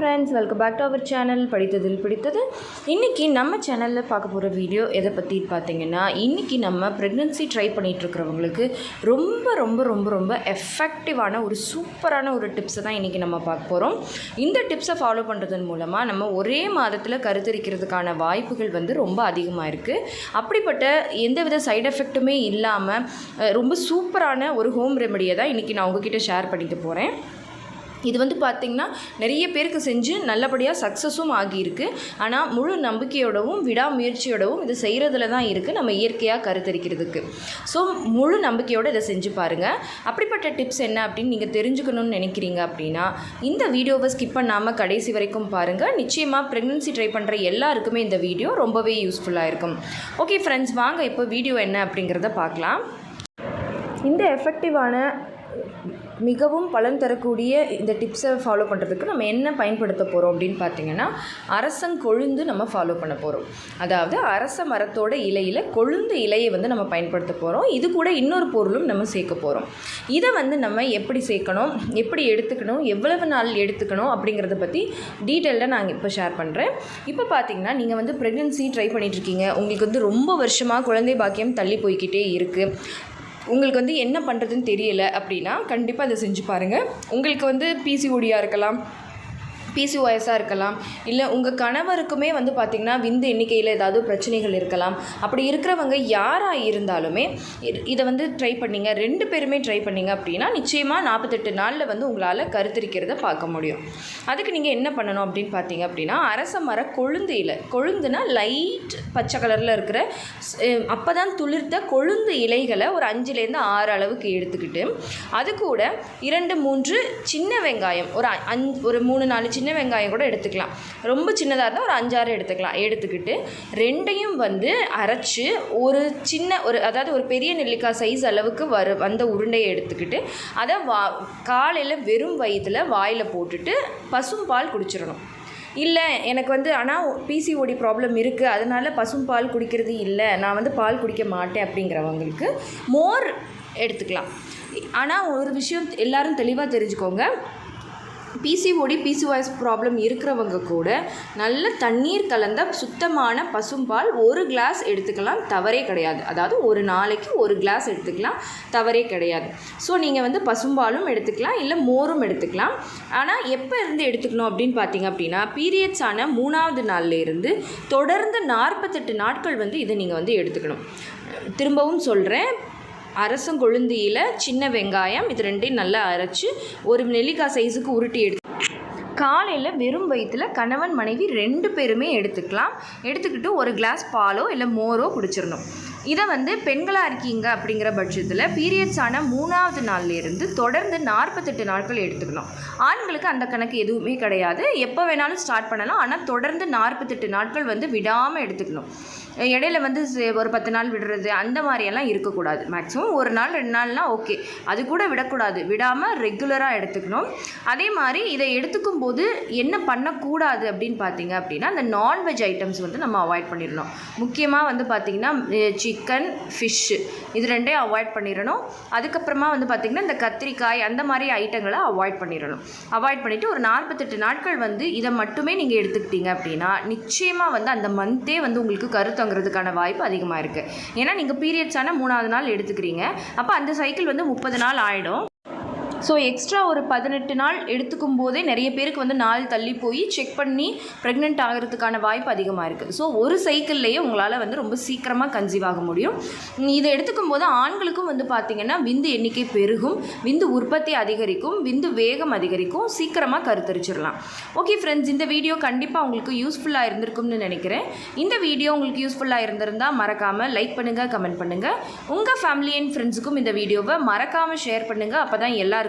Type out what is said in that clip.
Friends welcome back to our channel படித்ததில் பிடித்தது. இன்றைக்கி நம்ம சேனலில் பார்க்க போகிற வீடியோ எதை பற்றி பார்த்தீங்கன்னா இன்றைக்கி நம்ம ப்ரெக்னென்சி ட்ரை பண்ணிகிட்ருக்கிறவங்களுக்கு ரொம்ப ரொம்ப ரொம்ப ரொம்ப எஃபெக்டிவான ஒரு சூப்பரான ஒரு டிப்ஸை தான் இன்றைக்கி நம்ம பார்க்க போகிறோம் இந்த டிப்ஸை ஃபாலோ பண்ணுறதன் மூலமாக நம்ம ஒரே மாதத்தில் கருத்தரிக்கிறதுக்கான வாய்ப்புகள் வந்து ரொம்ப அதிகமாக இருக்குது அப்படிப்பட்ட எந்தவித சைடு எஃபெக்ட்டுமே இல்லாமல் ரொம்ப சூப்பரான ஒரு ஹோம் ரெமெடியை தான் இன்றைக்கி நான் உங்ககிட்ட ஷேர் பண்ணிக்க போகிறேன் இது வந்து பார்த்திங்கன்னா நிறைய பேருக்கு செஞ்சு நல்லபடியாக சக்ஸஸும் ஆகியிருக்கு. ஆனால் முழு நம்பிக்கையோடவும் விடாமுயற்சியோடவும் இது செய்கிறதுல தான் இருக்குது நம்ம இயற்கையாக கருத்தரிக்கிறதுக்கு. ஸோ முழு நம்பிக்கையோடு இதை செஞ்சு பாருங்கள் அப்படிப்பட்ட டிப்ஸ் என்ன அப்படின்னு நீங்கள் தெரிஞ்சுக்கணும்னு நினைக்கிறீங்க அப்படின்னா இந்த வீடியோவை ஸ்கிப் பண்ணாமல் கடைசி வரைக்கும் பாருங்கள் நிச்சயமாக ப்ரெக்னென்சி ட்ரை பண்ணுற எல்லாருக்குமே இந்த வீடியோ ரொம்பவே யூஸ்ஃபுல்லாக இருக்கும். ஓகே ஃப்ரெண்ட்ஸ் வாங்க இப்போ வீடியோ என்ன அப்படிங்கிறத பார்க்கலாம். இந்த எஃபெக்டிவான மிகவும் பலன் தரக்கூடிய இந்த டிப்ஸை ஃபாலோ பண்ணுறதுக்கு நம்ம என்ன பயன்படுத்த போகிறோம் அப்படின்னு பார்த்தீங்கன்னா அரசங்கொழுந்து நம்ம ஃபாலோ பண்ண போகிறோம் அதாவது அரச மரத்தோட இலையில் கொழுந்து இலையை வந்து நம்ம பயன்படுத்த போகிறோம் இது கூட இன்னொரு பொருளும் நம்ம சேர்க்க போகிறோம் இதை வந்து நம்ம எப்படி சேர்க்கணும்? எப்படி எடுத்துக்கணும்? எவ்வளவு நாள் எடுத்துக்கணும்? அப்படிங்கிறத பற்றி டீட்டெயிலில் நாங்கள் இப்போ ஷேர் பண்ணுறேன் இப்போ பார்த்தீங்கன்னா நீங்கள் வந்து ப்ரெக்னென்சி ட்ரை பண்ணிகிட்ருக்கீங்க உங்களுக்கு வந்து ரொம்ப வருஷமாக குழந்தை பாக்கியம் தள்ளி போய்க்கிட்டே இருக்குது உங்களுக்கு வந்து என்ன பண்ணுறதுன்னு தெரியலை அப்படின்னா கண்டிப்பாக அதை செஞ்சு பாருங்கள் உங்களுக்கு வந்து பிசிஓடியாக இருக்கலாம். பிசிஓஎஸாக இருக்கலாம். இல்லை உங்கள் கணவருக்குமே வந்து பார்த்திங்கன்னா விந்து எண்ணிக்கையில் ஏதாவது பிரச்சனைகள் இருக்கலாம். அப்படி இருக்கிறவங்க யாராக இருந்தாலுமே இதை வந்து ட்ரை பண்ணிங்க. ரெண்டு பேருமே ட்ரை பண்ணீங்க அப்படின்னா நிச்சயமாக நாற்பத்தெட்டு நாளில் வந்து உங்களால் கருத்திருக்கிறத பார்க்க முடியும். அதுக்கு நீங்கள் என்ன பண்ணணும் அப்படின்னு பார்த்தீங்க அப்படின்னா அரச மர கொழுந்து இலை கொழுந்துனா லைட் பச்சை கலரில் இருக்கிற அப்போ தான் துளிர்த்த கொழுந்து இலைகளை ஒரு அஞ்சுலேருந்து ஆறு அளவுக்கு எடுத்துக்கிட்டு அது கூட இரண்டு மூன்று சின்ன வெங்காயம் ஒரு அ- ஒரு மூணு நாலு சின்ன வெங்காயம் கூட எடுத்துக்கலாம். ரொம்ப சின்னதாக இருந்தால் ஒரு அஞ்சாறு எடுத்துக்கலாம். எடுத்துக்கிட்டு ரெண்டையும் வந்து அரைச்சி ஒரு சின்ன ஒரு அதாவது ஒரு பெரிய நெல்லிக்காய் சைஸ் அளவுக்கு வர வந்த உருண்டையை எடுத்துக்கிட்டு அதை வா காலையில் வெறும் வயிற்றில் வாயில் போட்டுட்டு பசும்பால் குடிச்சிடணும். இல்லை எனக்கு வந்து ஆனால் பிசிஓடி ப்ராப்ளம் இருக்குது அதனால் பசும் பால் குடிக்கிறது இல்லை. நான் வந்து பால் குடிக்க மாட்டேன் அப்படிங்கிறவங்களுக்கு மோர் எடுத்துக்கலாம். ஆனால் ஒரு விஷயம் எல்லாரும் தெளிவாக தெரிஞ்சுக்கோங்க. பிசிஓடி பிசிஓஎஸ் ப்ராப்ளம் இருக்கிறவங்க கூட நல்ல தண்ணீர் கலந்த சுத்தமான பசும்பால் ஒரு கிளாஸ் எடுத்துக்கலாம் தவறே கிடையாது. அதாவது ஒரு நாளைக்கு ஒரு கிளாஸ் எடுத்துக்கலாம் தவறே கிடையாது. ஸோ நீங்கள் வந்து பசும்பாலும் எடுத்துக்கலாம் இல்லை மோரும் எடுத்துக்கலாம். ஆனால் எப்போ இருந்து எடுத்துக்கணும் அப்படின்னு பார்த்தீங்க அப்படின்னா பீரியட்ஸ் ஆன மூணாவது நாள்லேருந்து தொடர்ந்து நாற்பத்தெட்டு நாட்கள் வந்து இதை நீங்கள் வந்து எடுத்துக்கணும். திரும்பவும் சொல்கிறேன் அரசங்கொழுந்தியில் சின்ன வெங்காயம் இது ரெண்டையும் நல்லா அரைச்சி ஒரு நெல்லிக்காய் சைஸுக்கு உருட்டி எடுத்து காலையில் வெறும் வயிற்றில் கணவன் மனைவி ரெண்டு பேருமே எடுத்துக்கலாம். எடுத்துக்கிட்டு ஒரு கிளாஸ் பாலோ இல்லை மோரோ குடிச்சிடணும் இதை வந்து பெண்களாக இருக்கீங்க அப்படிங்கிற பட்சத்தில் பீரியட்ஸ் ஆன மூணாவது நாள்லேருந்து தொடர்ந்து நாற்பத்தெட்டு நாட்கள் எடுத்துக்கணும். ஆண்களுக்கு அந்த கணக்கு எதுவுமே கிடையாது. எப்போ வேணாலும் ஸ்டார்ட் பண்ணலாம். ஆனால் தொடர்ந்து நாற்பத்தெட்டு நாட்கள் வந்து விடாமல் எடுத்துக்கணும். இடையில வந்து சே- ஒரு பத்து நாள் விடுறது அந்த மாதிரியெல்லாம் இருக்கக்கூடாது. மேக்ஸிமம் ஒரு நாள் ரெண்டு நாள்னா ஓகே அது கூட விடக்கூடாது. விடாமல் ரெகுலராக எடுத்துக்கணும். அதே மாதிரி இதை எடுத்துக்கும் போது என்ன பண்ணக்கூடாது அப்படின்னு பார்த்தீங்க அப்படின்னா அந்த நான்வெஜ் ஐட்டம்ஸ் வந்து நம்ம அவாய்ட் பண்ணிடணும். முக்கியமாக வந்து பார்த்திங்கன்னா சிக்கன் ஃபிஷ்ஷு இது ரெண்டையும் அவாய்ட் பண்ணிடணும். அதுக்கப்புறமா வந்து பார்த்திங்கன்னா இந்த கத்திரிக்காய் அந்த மாதிரி ஐட்டங்களை அவாய்ட் பண்ணிடணும். அவாய்ட் பண்ணிவிட்டு ஒரு நாற்பத்தெட்டு நாட்கள் வந்து இதை மட்டுமே நீங்கள் எடுத்துக்கிட்டீங்க அப்படின்னா நிச்சயமாக வந்து அந்த மந்த்தே வந்து உங்களுக்கு கருத்து தொங்குறதுக்கான வாய்ப்பு அதிகமாக இருக்குது ஏன்னா நீங்கள் பீரியட்ஸான மூணாவது நாள் எடுத்துக்கிறீங்க. அப்போ அந்த சைக்கிள் வந்து முப்பது நாள் ஆகிடும் ஸோ எக்ஸ்ட்ரா ஒரு பதினெட்டு நாள் எடுத்துக்கும் போதே நிறைய பேருக்கு வந்து நாள் தள்ளி போய் செக் பண்ணி ப்ரெக்னென்ட் ஆகிறதுக்கான வாய்ப்பு அதிகமாக இருக்குது ஸோ ஒரு சைக்கிள்லேயே உங்களால் வந்து ரொம்ப சீக்கிரமாக கன்சீவ் ஆக முடியும். இதை எடுத்துக்கும் போது ஆண்களுக்கும் வந்து பார்த்திங்கன்னா விந்து எண்ணிக்கை பெருகும் விந்து உற்பத்தி அதிகரிக்கும் விந்து வேகம் அதிகரிக்கும். சீக்கிரமாக கருத்தரிச்சிடலாம். ஓகே ஃப்ரெண்ட்ஸ் இந்த வீடியோ கண்டிப்பாக உங்களுக்கு யூஸ்ஃபுல்லாக இருந்திருக்கும்னு நினைக்கிறேன். இந்த வீடியோ உங்களுக்கு யூஸ்ஃபுல்லாக இருந்திருந்தால் மறக்காமல் லைக் பண்ணுங்கள் கமெண்ட் பண்ணுங்கள் உங்கள் ஃபேமிலி அண்ட் ஃப்ரெண்ட்ஸுக்கும் இந்த வீடியோவை மறக்காமல் ஷேர் பண்ணுங்கள் அப்போ தான் எல்லாருக்கும்